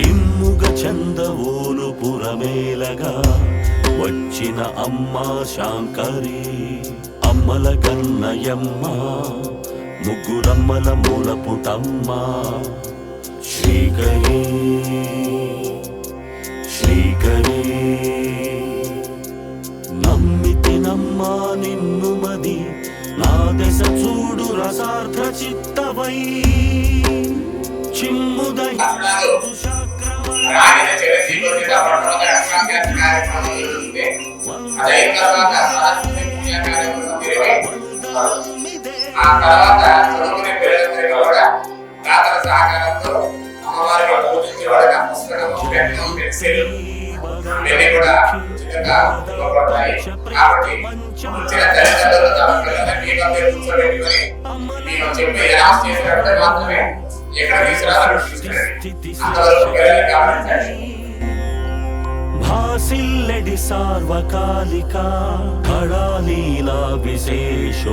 ఇమ్ముగ చందవోలు పురమేలగా వచ్చిన అమ్మ శాంకరి అమ్మల కన్నయమ్మ ముగ్గురమ్మల మూల పుటమ్మ శ్రీకరి శ్రీకరి నమ్మితి నమ్మా నిన్ను మది నా దశ చూడు రసార్థ చిత్తవై. చిమ్ముదయ రాగిన చిరసీమతి కార్యక్రమం జరుగుతుంది అదైన తర్వాత సరస్వతి పూజ కార్యక్రమం జరిగి ఆ తర్వాత చదువుకునే పిల్లలందరికీ కూడా దాతల సహకారంతో అమ్మవారికి పూజించి వాళ్ళకి ఆ పుస్తకము పెన్ను పెన్సిల్ ఇవన్నీ కూడా ఉచితంగా ఇవ్వబడతాయి కాబట్టి ఇచ్చిన తల్లిదండ్రులు తమ పిల్లలని మీ కూర్చోబెట్టుకొని మేము చెప్పి లాస్ట్ చేసినట్టు మాత్రమే ఎక్కడ భాసిల్లెడి సార్వకాలిక కళాలీలా విశేషోత్తమాతను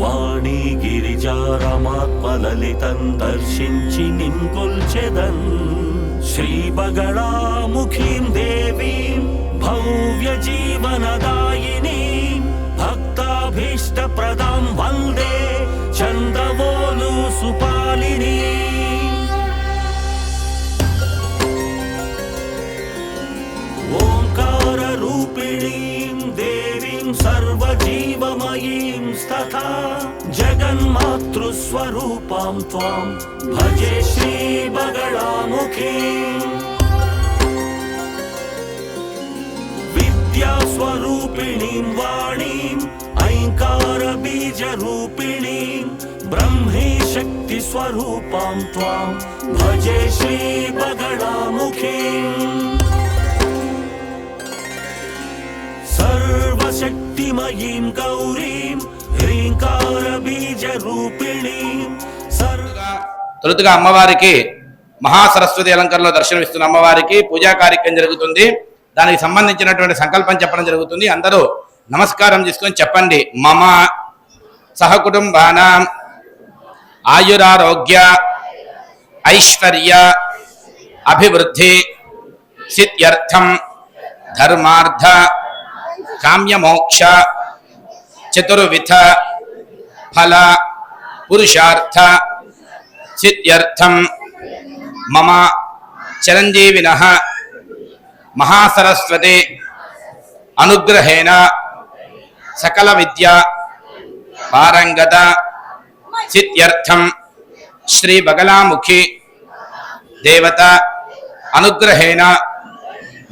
వాణి గిరిజారమాత్మలలితం దర్శించి నింకొల్చెదన్ శ్రీ శ్రీబగళాముఖీం దేవీం భవ్య జీవనదాయిని భక్తాభీష్టప్రదాం వందే तथा जगन्मातृस्वरूपां त्वां भजे श्रीबगडामुखी। विद्यास्वरूपिणीं वाणीम् ऐङ्कारबीजरूपिणीं ब्रह्मे शक्ति त्वां भजे श्रीबगडामुखी। सर्वशक्तिमयीं गौरीम् తొలుతుగా అమ్మవారికి మహాసరస్వతి అలంకరణలో దర్శనమిస్తున్న అమ్మవారికి పూజా కార్యక్రమం జరుగుతుంది. దానికి సంబంధించినటువంటి సంకల్పం చెప్పడం జరుగుతుంది. అందరూ నమస్కారం చేసుకొని చెప్పండి. మమ సహకుటుంబానాం ఆయురారోగ్య ఐశ్వర్య అభివృద్ధి సిద్ధ్యర్థం ధర్మార్థ కామ్యమోక్ష చతుర్విధ ఫల పురుషార్థ సిద్ధ్యర్థం మమ చిరంజీవిన మహాసరస్వతి అనుగ్రహేణ సకల విద్య పారంగత సిద్ధ్యర్థం శ్రీ బగలాముఖి దేవత అనుగ్రహేణ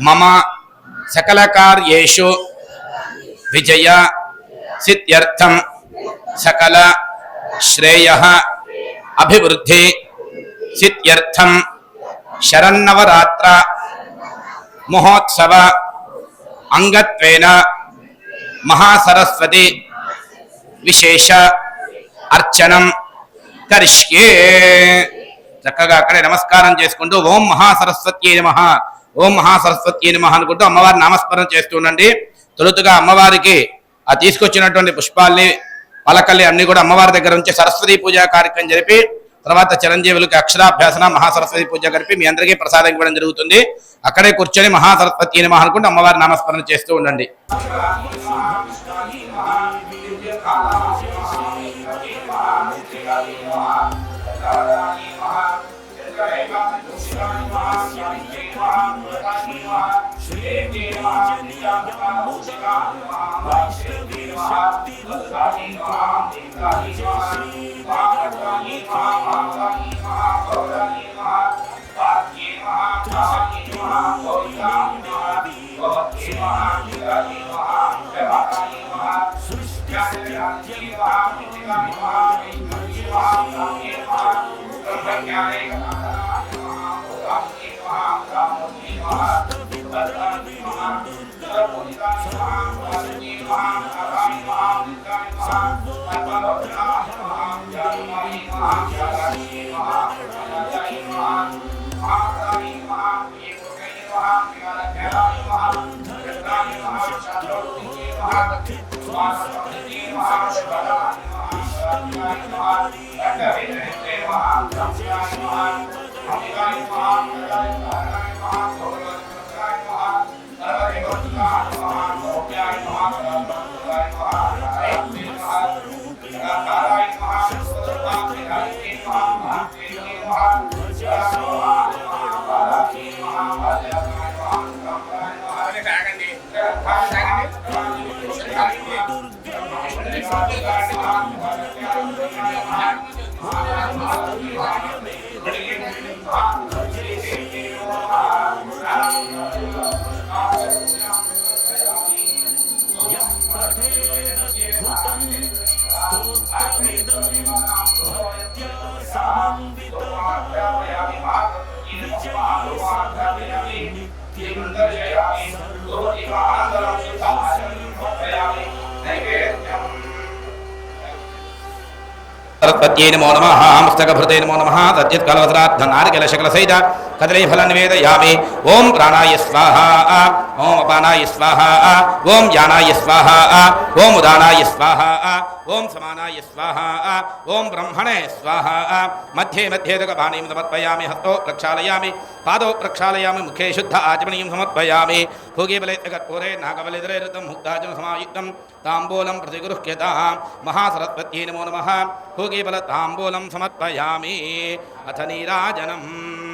మమ సకల కార్యేషు విజయ సిద్ధ్యర్థం సకల శ్రేయ అభివృద్ధి సిద్ధ్యర్థం శరన్నవరాత్ర మహోత్సవ అంగత్వేన మహాసరస్వతి విశేష అర్చనం కరిష్యే చక్కగా అక్కడే నమస్కారం చేసుకుంటూ ఓం మహాసరస్వతి నమ ఓం మహాసరస్వతి నమ అనుకుంటూ అమ్మవారి నామస్మరణ చేస్తూ ఉండండి. తొలుతుగా అమ్మవారికి ఆ తీసుకొచ్చినటువంటి పుష్పాల్ని పలకల్ని అన్ని కూడా అమ్మవారి దగ్గర నుంచి సరస్వతి పూజ కార్యక్రమం జరిపి తర్వాత చిరంజీవులకి అక్షరాభ్యాసన మహాసరస్వతి పూజ జరిపి మీ అందరికీ ప్రసాదం ఇవ్వడం జరుగుతుంది. అక్కడే కూర్చొని మహాసరస్వతి అని అనుకుంటూ అమ్మవారి నామస్మరణ చేస్తూ ఉండండి. Yeah. సరస్వత్యై నమో నమ మస్తకభృతే నమో నమ తద్యత్ కలవసరార్థ నారికల శకల సహిత ఓం ప్రాణాయ స్వాహ. ఓం అపానాయ స్వాహ. ఓం యానాయ స్వాహ. ఓం ఉదానాయ స్వాహ. ఓం సమానాయ స్వాహ. ఓం బ్రహ్మణే స్వాహ. మధ్యే మధ్యేదక బాణీం సమర్పయామి. హస్తో ప్రక్షాళయామి పాదో ప్రక్షాళయామి ముఖే శుద్ధ ఆచమనీయం సమర్పయామి. భూగీబలే బలే కర్పూరే నాగబలిధరే ఋతం ముక్తాజన సమాయుక్తం. తాంబూలం ప్రతిగృహ్యత మహాసరస్వత్యై నమో నమ. భూగీబల తాంబూలం సమర్పయామి. అథ నీరాజనం.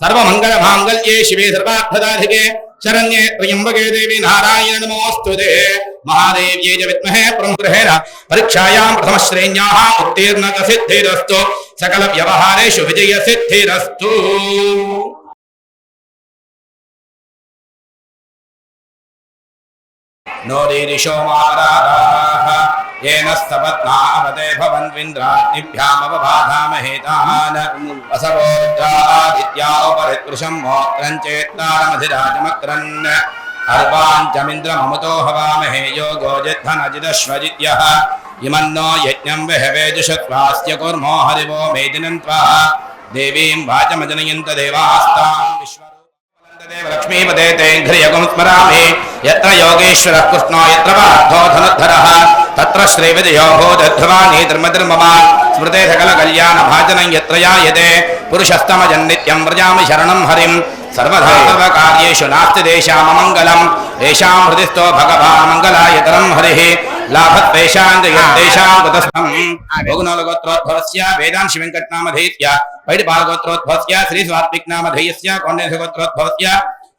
సర్వమంగళ మాంగళ్యే శివే సర్వార్థదాధికే శరణ్యే త్రయంబకే దేవి నారాయణ నమోస్తుతే మహాదేవ్యే చ విద్మహే బ్రహ్మగ్రహేణ పరీక్షాయాం ప్రథమశ్రేణ్యాః ఉత్తీర్ణత సిద్ధిరస్తు సకల వ్యవహారేషు విజయ సిద్ధిరస్తు नोदीरिशोमाराः येन स्तपत्नावते भवन्विन्द्राग्निभ्यामवबाधामहेतान्। असवोद्रादित्यापरिकृशं मोत्रं चेत्तारमधिराजमक्रन् अर्वाञ्चमिन्द्रममुतो इमन्नो कुर्मो हरिवो वाचमजनयन्त विश्व लक्ष्मीपदे ते घ्रियगुं स्मरामि। यत्र योगेश्वरः कृष्णो यत्र पार्थो। శ్రీవిదయోభూతధ్రువాణీధర్మధర్మవాన్ స్మృతే సకల కళ్యాణ భాజనం ఎత్ర యాయతే పురుషస్తమజన్నిత్యం వ్రజామి శరణం హరిం సర్వదా సర్వకార్యేషు నాస్తి దేశామమంగళం ఏషాం హృదిస్థో భగవాన్ మంగళాయతరం హరి లాభద్వేషాంగోత్రోద్భవస్య వేదాంశి వెంకట్నామధేయ పైడి బాలగోత్రోద్భవస్య శ్రీ స్వాత్విక్ గోత్రోద్భవస్య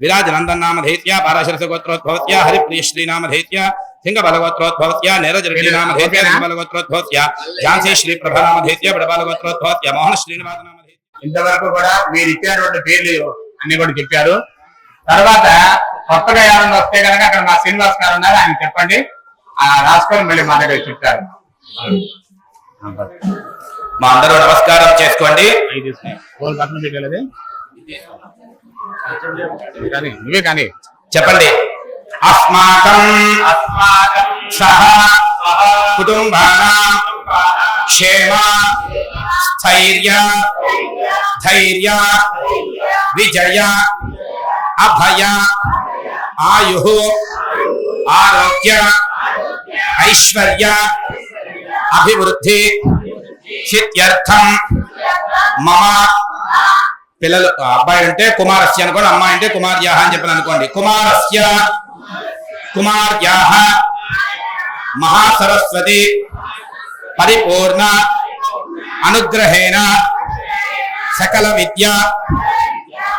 పల్లవి నామధేత్య ఇరువాకు గోత్రోద్భవత్య ఐదు మంది శిశాంత్ అతడు. నామధేత్య రెండవ ఇరువాకు గోత్రానికి ఇచ్చే. గోత్రోద్భవత్య వేదాంశికా నామధేత్య కౌండిన్య గోత్రోద్భవత్య విరాజ్ నందన్ నామధేత్య పారాశరస గోత్రోద్భవత్య హరిప్రియ శ్రీ నామధేత్య సింగ బలగోత్రోద్భవత్య నీరజ్ రెడ్డి నామధేత్య సింగ బలగోత్రోద్భవత్య ఝాన్సీ శ్రీ ప్రభా నామధేత్య బడబాలగోత్రోద్భవత్య మోహన శ్రీనివాస నామధేత్య ఇంతవరకు కూడా మీరు ఇచ్చినటువంటి పేర్లు అన్ని కూడా చెప్పారు. తర్వాత కొత్తగా ఎవరైనా వస్తే కనుక అక్కడ మా శ్రీనివాస్ గారు ఉన్నారు ఆయన చెప్పండి. ఆ రాసుకొని మళ్ళీ మా దగ్గర చెప్తారు. మా అందరూ నమస్కారం చేసుకోండి. నువ్వే కానీ చెప్పండి. అస్మాకం సహ కుటుంబానాం క్షేమ స్థైర్య ధైర్య విజయ అభయ ఆయు ఆరోగ్య ఐశ్వర్య అభివృద్ధి సిద్ధ్యర్థం మమ పిల్లలు అబ్బాయి అంటే కుమారస్య అనుకోండి అమ్మాయి అంటే కుమార్యాహ అని చెప్పాను అనుకోండి. కుమారస్య కుమార్యాహ మహాసరస్వతి పరిపూర్ణ అనుగ్రహేణ సకల విద్య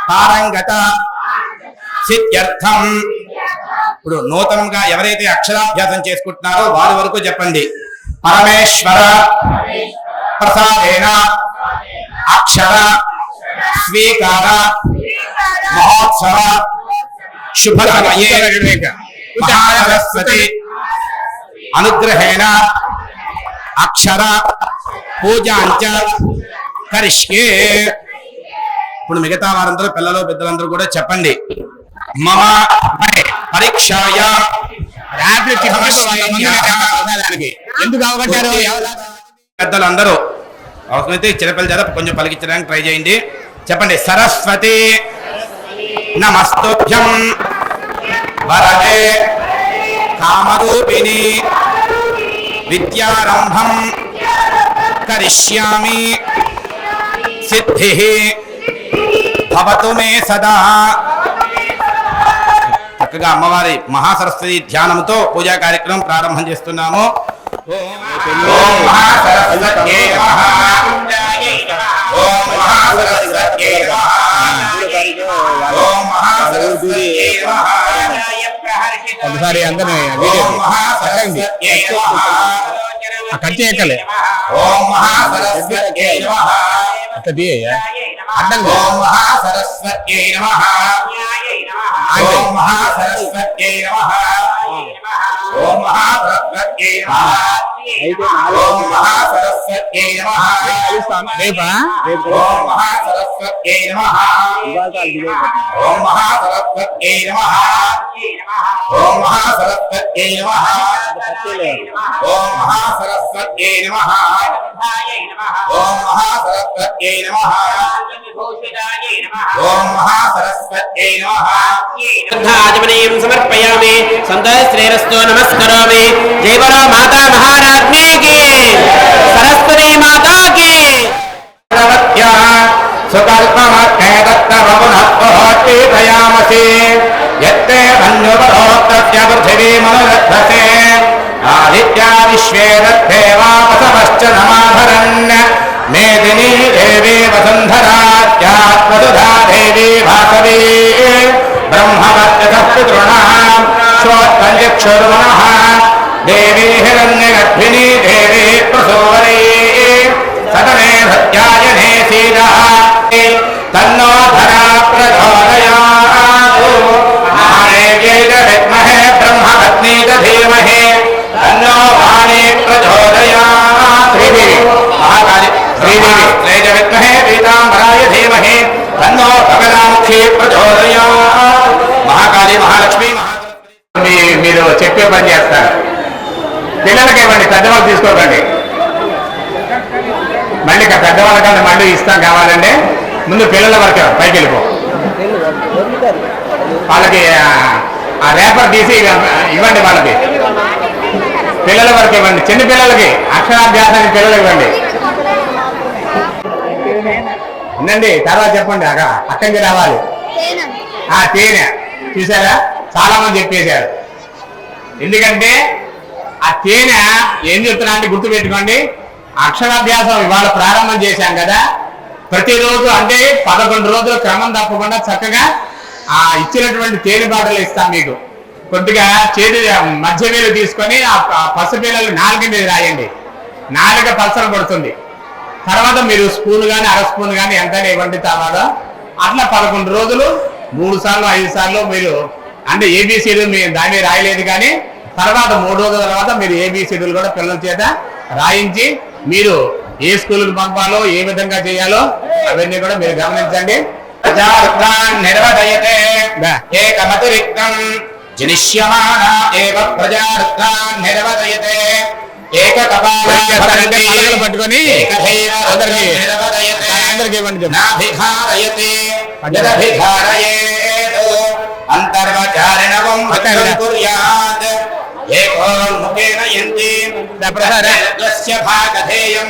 పారంగత సిద్ధ్యర్థం. ఇప్పుడు నూతనంగా ఎవరైతే అక్షరాభ్యాసం చేసుకుంటున్నారో వారి వరకు చెప్పండి. పరమేశ్వర ప్రసాదేన అక్షర స్వీకార మహోత్సవ శుభ సమయే మహాసరస్వతి అనుగ్రహేణ అక్షర పూజాంచ కరిష్యే. ఇప్పుడు మిగతా వారందరూ పిల్లలు పెద్దలందరూ కూడా చెప్పండి. మమ పరీక్షాయ. ఎందుకు అవగట్టారు పెద్దలందరూ. అవసరమైతే చిన్నపిల్లల చేత కొంచెం పలికించడానికి ట్రై చేయండి. చెప్పండి సరస్వతి నమస్తుభ్యం వరదే కామరూపిణి విద్యారంభం కరిష్యామి సిద్ధి భవతు మే సదా. చక్కగా అమ్మవారి మహాసరస్వతి ధ్యానంతో పూజా కార్యక్రమం ప్రారంభం చేస్తున్నాము. ఓం మహాసరస్వతి ఓం మహాసరస్వత్యై. ఓం మహాసరస్వత్యై. ఒకసారి అందరినీ వీడియో. ఆ కట్ చేయకలే ఓం మహాసరస్వత్యై నమః. అట్లా అడ్డం ఓం మహాసరస్వత్యై నమః. ఓం మహాసరస్వత్యై నమః. ఓం మహాసరస్వత్యై నమః. ఓం మహాసరస్వత్యై నమః. రేపా ఓం మహాసరస్వత్యై నమః. ఓం మహాసరస్వత్యై నమః. ఓం సమర్పయామి సంతశ్రేరస్తో నమస్కరోమి జై బలో మాతా మహారాజ్ఞే కి సరస్వతి మాతా కి ప్రవత్యః సుకల్పమేతత్తమపునఃపహోత్పీతయామసి యత్తే మన్యుపరోక్తస్య పృథివీమనురధ్వసే ఆదిత్యా విశ్వే దత్తేవాపసవశ్చ నమాభరన్ మేదినీ దేవీ వసుంధరాత్యాత్మసుధా దేవీ భాసవీ బ్రహ్మవర్చసः పితॄణాం శ్రోత్పంచక్షుర్మనः దేవీ హిరణ్యగర్భిణీ. దేవీ తీసి ఇవ్వండి వాళ్ళకి. పిల్లల వరకు ఇవ్వండి. చిన్న పిల్లలకి అక్షరాభ్యాసానికి పిల్లలు ఇవ్వండి. ఉండండి తర్వాత చెప్పండి. అక్కడ అక్కడికి రావాలి. ఆ తేనె చూసారా? చాలా మంది చెప్పేశారు. ఎందుకంటే ఆ తేనె ఏం చెప్తున్నా అంటే గుర్తు పెట్టుకోండి అక్షరాభ్యాసం ఇవాళ ప్రారంభం చేశాం కదా. ప్రతిరోజు అంటే పదకొండు రోజులు క్రమం తప్పకుండా చక్కగా ఆ ఇచ్చినటువంటి తేనె బాటలు ఇస్తాం మీకు. కొద్దిగా చేతి మధ్య వేలు తీసుకొని ఆ ఆ పసు పిల్లలు నాలుగు మీద రాయండి. నాలుక పల్సలు పడుతుంది. తర్వాత మీరు స్పూన్ కానీ అర స్పూన్ కానీ ఎంతైనా ఇవ్వండి తర్వాత. అట్లా పదకొండు రోజులు మూడు సార్లు ఐదు సార్లు మీరు అంటే ఏబిసిడీ మీరు దాన్ని రాయలేదు కానీ తర్వాత మూడు రోజుల తర్వాత మీరు ఏబిసిడీలు కూడా పిల్లల చేత రాయించి మీరు ఏ స్కూల్కి పంపాలో ఏ విధంగా చేయాలో అవన్నీ కూడా మీరు గమనించండి. ఏకమతిరిక్తం. జనిష్యమానా ఏవ ప్రజార్థాన్ నిర్వదయతే చేస్తారంటే పలకలు పట్టుకొని అందరికీ అందరికీ ఇవ్వండి. నాభిధారయతే యదభిధారయేత్ అంతర్వచారిణవం. కుర్యాత్ ఏకోన్ముఖేన యంతి దా ప్రసాద్ రా. తస్య భాగధేయం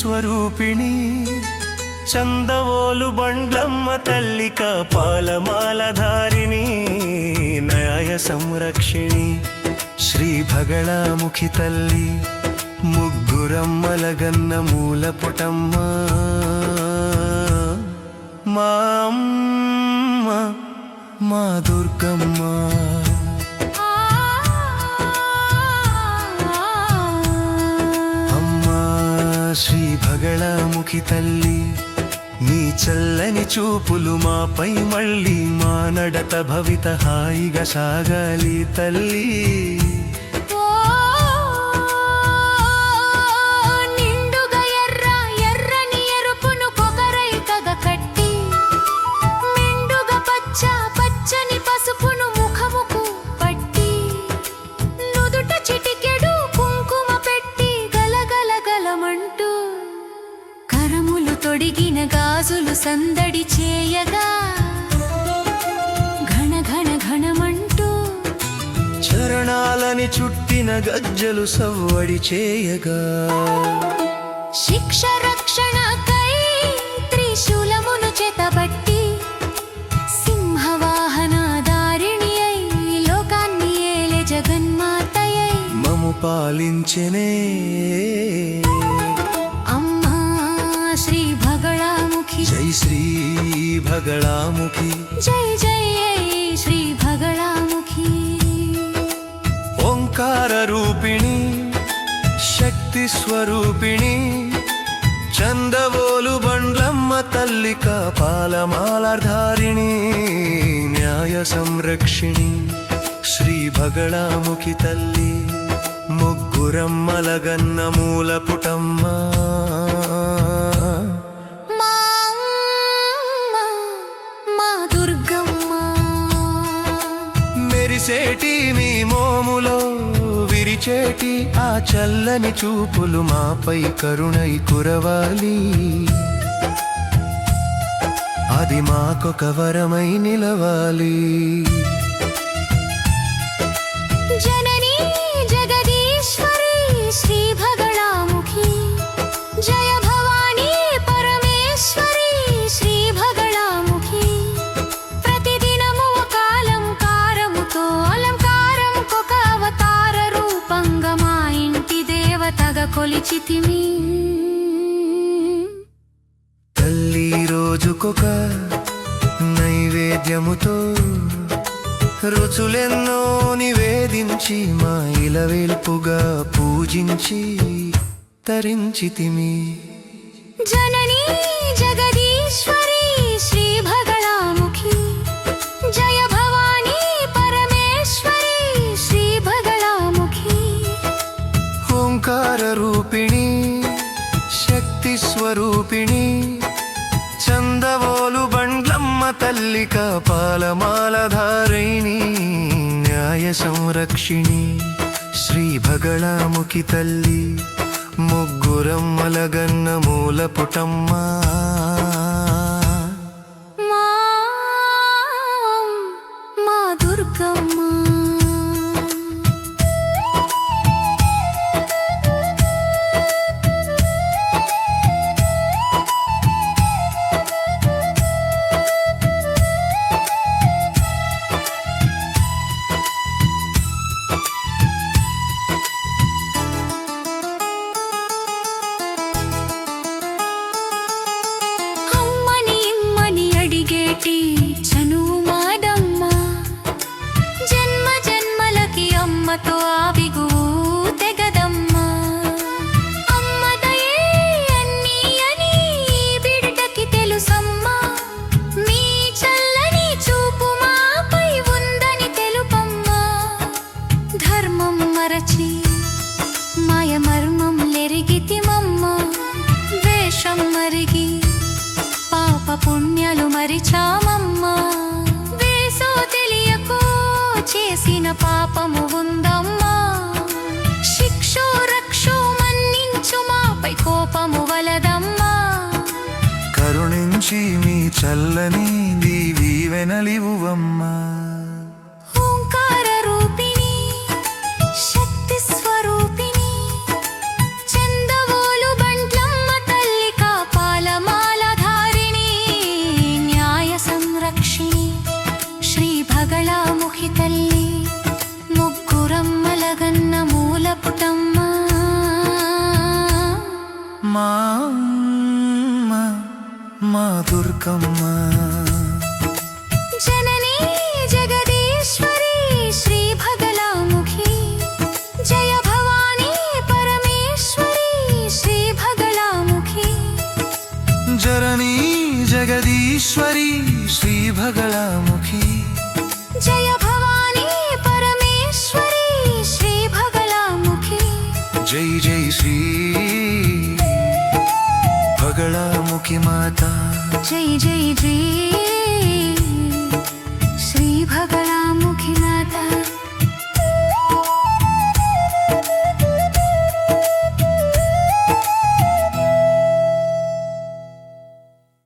స్వరూపిణి చందవోలు బండ్లమ్మ తల్లిక పాలమాలధారిణి న్యాయ సంరక్షిణి శ్రీ భగళాముఖి తల్లి ముగ్గురమ్మలగన్న మూల పుటమ్మ. మా అమ్మ మా దుర్గమ్మ. శ్రీ భగళాముఖి తల్లి నీ చల్లని చూపులు మాపై మళ్ళీ మా నడత భవిత హాయిగా సాగాలి తల్లి. గజ్జలు సవ్వడి చేయగా. శిక్ష రక్షణకై త్రిశూలమును చేతబట్టి సింహవాహనాధారిణి అయి లోకాన్ని ఏలే జగన్మాతయై. మము పాలించెనే. అమ్మా శ్రీ భగళాముఖి. జై శ్రీ భగళాముఖి. జై జై రూపిణి శక్తి స్వరూపిణి చందవోలు బండ్లమ్మ తల్లిక పాలమాలధారిణి న్యాయ సంరక్షిణి శ్రీ భగళాముఖి తల్లి ముగ్గురమ్మలగన్న మూల పుటమ్మ. మా అమ్మ, మా దుర్గమ్మ. మెరిసేటి మీ విరిచేటి ఆ చల్లని చూపులు మాపై కరుణై కురవాలి. అది మాకొక వరమై నిలవాలి. కొలిచితిమి తల్లి రోజుకొక నైవేద్యముతో రుచులెన్నో నివేదించి మా ఇలవేల్పుగా పూజించి తరించితిమి జననీ తల్లి తల్లిక న్యాయ సంరక్షిణి శ్రీ భగళాముఖి తల్లి ముగ్గురమ్మలగన్న మూల see కరుణించి మీ చల్లని దీవి వెనలివువమ్మా కమ్మా జననీ జగదీశ్వరి శ్రీ భగలాముఖి జయ భవానీ పరమేశ్వరి శ్రీ భగలాముఖి జరణీ జగదీశ్వరి की माता। जय जय जय। श्री भगवान्।